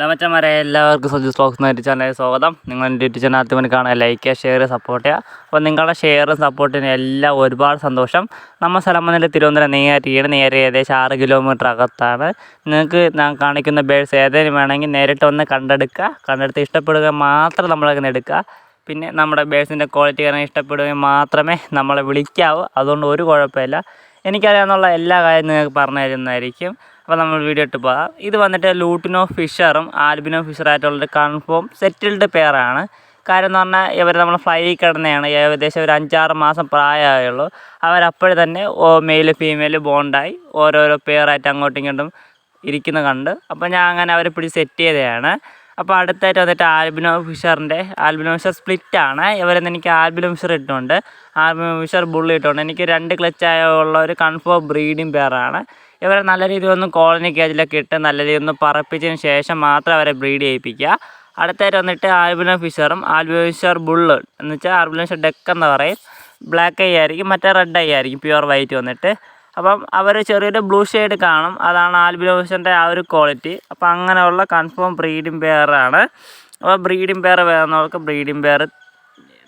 ലമച്ചന്മാരെ എല്ലാവർക്കും സുജി സ്റ്റോക്സ് എന്ന ചാനലിലേക്ക് സ്വാഗതം. നിങ്ങൾ യൂട്യൂബ് ചാനൽ ആദ്യം കാണുക ലൈക്ക് ഷെയർ സപ്പോർട്ട് ചെയ്യുക അപ്പോൾ നിങ്ങളുടെ ഷെയറും സപ്പോർട്ടിനും എല്ലാം ഒരുപാട് സന്തോഷം. നമ്മൾ സ്ഥലം വന്നിട്ട് തിരുവനന്തപുരം നെയ്യാറ്റിയാണ് നേരെ ഏകദേശം ആറ് കിലോമീറ്റർ അകത്താണ്. നിങ്ങൾക്ക് ഞാൻ കാണിക്കുന്ന ബേഡ്സ് ഏതെങ്കിലും വേണമെങ്കിൽ നേരിട്ട് ഒന്ന് കണ്ടെടുക്കുക. കണ്ടെടുത്ത് ഇഷ്ടപ്പെടുക മാത്രം നമ്മളങ്ങനെ എടുക്കുക. പിന്നെ നമ്മുടെ ബേഡ്സിന്റെ ക്വാളിറ്റി കാരണം ഇഷ്ടപ്പെടുകയും മാത്രമേ നമ്മളെ വിളിക്കാവൂ. അതുകൊണ്ട് ഒരു കുഴപ്പമില്ല. എനിക്കറിയാവുന്ന എല്ലാ കാര്യം നിങ്ങൾക്ക് പറഞ്ഞു തരുന്നതായിരിക്കും. അപ്പോൾ നമ്മൾ വീഡിയോ ഇട്ട് പോകാം. ഇത് വന്നിട്ട് ലൂട്ടിനോ ഫിഷറും ആൽബിനോ ഫിഷറായിട്ടുള്ളൊരു കൺഫേം സെറ്റിൽഡ് പെയറാണ് കാര്യം എന്ന് പറഞ്ഞാൽ ഇവർ നമ്മൾ ഫ്ലൈ കിടന്നെയാണ് ഏകദേശം ഒരു അഞ്ചാറ് മാസം പ്രായമായുള്ളൂ. അവരപ്പോഴേ തന്നെ മെയിൽ ഫീമെയിൽ ബോണ്ടായി ഓരോരോ പെയറായിട്ട് അങ്ങോട്ടും ഇങ്ങോട്ടും ഇരിക്കുന്ന കണ്ട്. അപ്പോൾ ഞാൻ അങ്ങനെ അവരെ പിടിച്ച് സെറ്റ് ചെയ്തതാണ്. അപ്പോൾ അടുത്തായിട്ട് വന്നിട്ട് ആൽബിനോ ഫിഷറിന്റെ ആൽബിനോ ഫിഷർ സ്പ്ലിറ്റ് ആണ്. ഇവരെന്ന് എനിക്ക് ആൽബിനോ ഫിഷർ ഇട്ടുണ്ട്. ആൽബിനോ ഫിഷർ ബുള്ളി ഇട്ടുണ്ട്. എനിക്ക് രണ്ട് ക്ലച്ചായ ഉള്ള ഒരു കൺഫേം ബ്രീഡിംഗ് പെയറാണ് ഇവരെ നല്ല രീതിയിൽ ഒന്ന് കോളനി കേജിലൊക്കെ ഇട്ട് നല്ല രീതിയിൽ ഒന്ന് പറപ്പിച്ചതിന് ശേഷം മാത്രം അവരെ ബ്രീഡ് ചെയ്യിപ്പിക്കുക. അടുത്തായിട്ട് വന്നിട്ട് ആൽബിനോ ഫിഷറും ആൽബിനോ ഫിഷർ ബുള്ള് എന്ന് വെച്ചാൽ ആൽബിനോ ഫിഷർ ഡെക്ക് എന്ന് പറയും. ബ്ലാക്ക് ഐ ആയിരിക്കും മറ്റേ റെഡ് ഐ ആയിരിക്കും പ്യുവർ വൈറ്റ് വന്നിട്ട്. അപ്പം അവർ ചെറിയൊരു ബ്ലൂ ഷെയ്ഡ് കാണും. അതാണ് ആൽബിനോസിന്റെ ആ ഒരു ക്വാളിറ്റി. അപ്പം അങ്ങനെയുള്ള കൺഫേം ബ്രീഡിംഗ് പെയറാണ് അപ്പോൾ ബ്രീഡിംഗ് പെയർ വേണമെന്നവർക്ക് ബ്രീഡിംഗ് പെയർ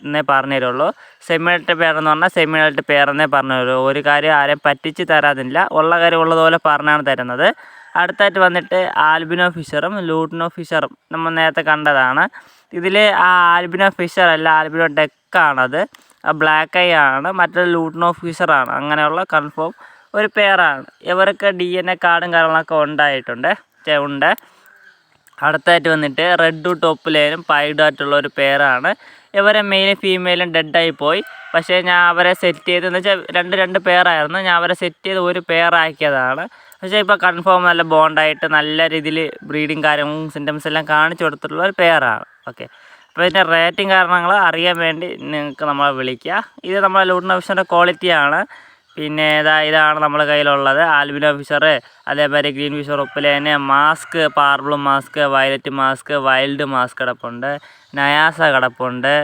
എന്നേ പറഞ്ഞു തരുള്ളൂ. സെമിനൽട്ട് പേരെന്ന് പറഞ്ഞാൽ സെമിനൽട്ട് പേരെന്നേ പറഞ്ഞു തരുള്ളൂ. ഒരു കാര്യം ആരെയും പറ്റിച്ച് തരാതില്ല. ഉള്ള കാര്യം ഉള്ളതുപോലെ പറഞ്ഞാണ് തരുന്നത്. അടുത്തായിട്ട് വന്നിട്ട് ആൽബിനോ ഫിഷറും ലൂട്ടിനോ ഫിഷറും നമ്മൾ നേരത്തെ കണ്ടതാണ്. ഇതിൽ ആ ആൽബിനോ ഫിഷർ അല്ല ആൽബിനോ ഡെക്കാണത്. ബ്ലാക്ക് ഐ ആണ്. മറ്റൊരു ലൂട്ടിനോ ഫിഷറാണ് അങ്ങനെയുള്ള കൺഫേം ഒരു പെയറാണ് ഇവർക്ക് ഡി എൻ എ കാർഡും കാര്യങ്ങളൊക്കെ ഉണ്ടായിട്ടുണ്ട്. ഉണ്ട്. അടുത്തായിട്ട് വന്നിട്ട് റെഡ് ടോപ്പ് ലൈനും പൈഡായിട്ടുള്ള ഒരു പെയറാണ് ഇവരെ മെയിലും ഫീമെയിലും ഡെഡായി പോയി. പക്ഷേ ഞാൻ അവരെ സെറ്റ് ചെയ്തെന്ന് വെച്ചാൽ രണ്ട് രണ്ട് പെയറായിരുന്നു ഞാൻ അവരെ സെറ്റ് ചെയ്ത് ഒരു പെയറാക്കിയതാണ് പക്ഷേ ഇപ്പോൾ കൺഫേം നല്ല ബോണ്ടായിട്ട് നല്ല രീതിയിൽ ബ്രീഡിങ് കാര്യങ്ങളും സിംറ്റംസ് എല്ലാം കാണിച്ചു കൊടുത്തിട്ടുള്ള ഒരു പെയറാണ് ഓക്കെ അപ്പോൾ ഇതിന്റെ റേറ്റിംഗ് കാരണങ്ങൾ അറിയാൻ വേണ്ടി നിങ്ങൾക്ക് നമ്മളെ വിളിക്കുക ഇത് നമ്മളെ ലൂട്ടിന ഓപ്ഷന്റെ ക്വാളിറ്റിയാണ് പിന്നെ ഇതാ ഇതാണ് നമ്മുടെ കയ്യിലുള്ളത്. ആൽബിനോ ഫിഷർ അതേപോലെ green Fisher ഉപ്പിലേന് mask purple mask violet mask wild mask കിടപ്പുണ്ട്. നയാസ കിടപ്പുണ്ട്.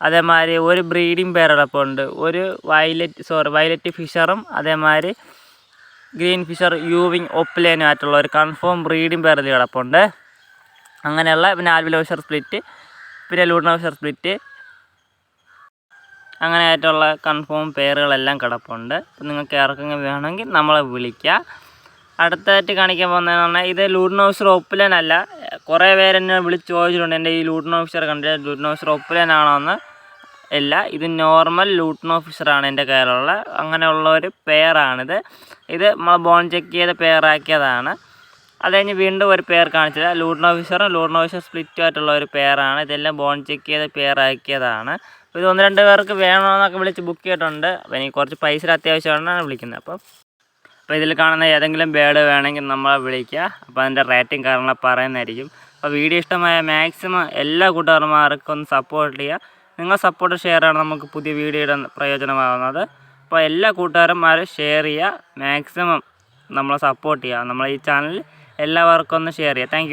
അതേമാതിരി ഒരു ബ്രീഡിംഗ് പെയർ കിടപ്പുണ്ട്. ഒരു വയലറ്റ് സോറി വയലറ്റ് ഫിഷറും അതേമാതിരി ഗ്രീൻ ഫിഷർ യൂവിങ് ഒപ്പിലേനും ആയിട്ടുള്ള ഒരു കൺഫേം ബ്രീഡിംഗ് പേർ കിടപ്പുണ്ട്. അങ്ങനെയുള്ള പിന്നെ ആൽബിനോ ഫിഷർ സ്പ്ലിറ്റ് പിന്നെ ലൂട്ടിനോ ഫിഷർ സ്പ്ലിറ്റ് അങ്ങനെ ആയിട്ടുള്ള കൺഫേം പേരുകളെല്ലാം കിടപ്പുണ്ട്. നിങ്ങൾക്ക് ആർക്കെങ്കിലും വേണമെങ്കിൽ നമ്മളെ വിളിക്കുക അടുത്തായിട്ട് കാണിക്കാൻ പോകുന്നതെന്ന് പറഞ്ഞാൽ ഇത് ലൂഡിൻ ഓഫീസർ ഒപ്പിലനല്ല കുറേ പേര് എന്നെ വിളിച്ച് ചോദിച്ചിട്ടുണ്ട് എന്റെ ഈ ലൂഡിൻ ഓഫീസർ കണ്ടിട്ട് ലൂഡിൻ ഓഫീസർ ഒപ്പിലനാണോ എന്ന് ഇല്ല ഇത് നോർമൽ ലൂട്ടിൻ ഓഫീസറാണ് എന്റെ കയ്യിലുള്ള. അങ്ങനെയുള്ള ഒരു പെയറാണിത് ഇത് നമ്മൾ ബോൺ ചെക്ക് ചെയ്ത് പെയറാക്കിയതാണ് അത് കഴിഞ്ഞ് വീണ്ടും ഒരു പെയർ കാണിച്ചത്. ഓഫീസർ സ്പ്ലിറ്റും ആയിട്ടുള്ള ഒരു പെയറാണ് ഇതെല്ലാം ബോൺ ചെക്ക് ചെയ്ത് പെയറാക്കിയതാണ് ഇത് ഒന്ന് രണ്ട് പേർക്ക് വേണമെന്നൊക്കെ വിളിച്ച് ബുക്ക് ചെയ്തിട്ടുണ്ട്. അപ്പോൾ എനിക്ക് കുറച്ച് പൈസ അത്യാവശ്യമാണ് വിളിക്കുന്നത്. അപ്പം അപ്പോൾ ഇതിൽ കാണുന്ന ഏതെങ്കിലും ബേഡ് വേണമെങ്കിൽ നമ്മളെ വിളിക്കുക. അപ്പോൾ അതിന്റെ റേറ്റിംഗ് കാരണം പറയുന്നതായിരിക്കും. അപ്പോൾ വീഡിയോ ഇഷ്ടമായ മാക്സിമം എല്ലാ കൂട്ടുകാരന്മാർക്കും ഒന്ന് സപ്പോർട്ട് ചെയ്യുക. നിങ്ങൾ സപ്പോർട്ട് ഷെയർ ആണ് നമുക്ക് പുതിയ വീഡിയോയുടെ പ്രയോജനമാകുന്നത് അപ്പോൾ എല്ലാ കൂട്ടുകാരന്മാരും ഷെയർ ചെയ്യുക. മാക്സിമം നമ്മളെ സപ്പോർട്ട് ചെയ്യുക. നമ്മളെ ഈ ചാനൽ എല്ലാവർക്കും ഒന്ന് ഷെയർ ചെയ്യുക. താങ്ക്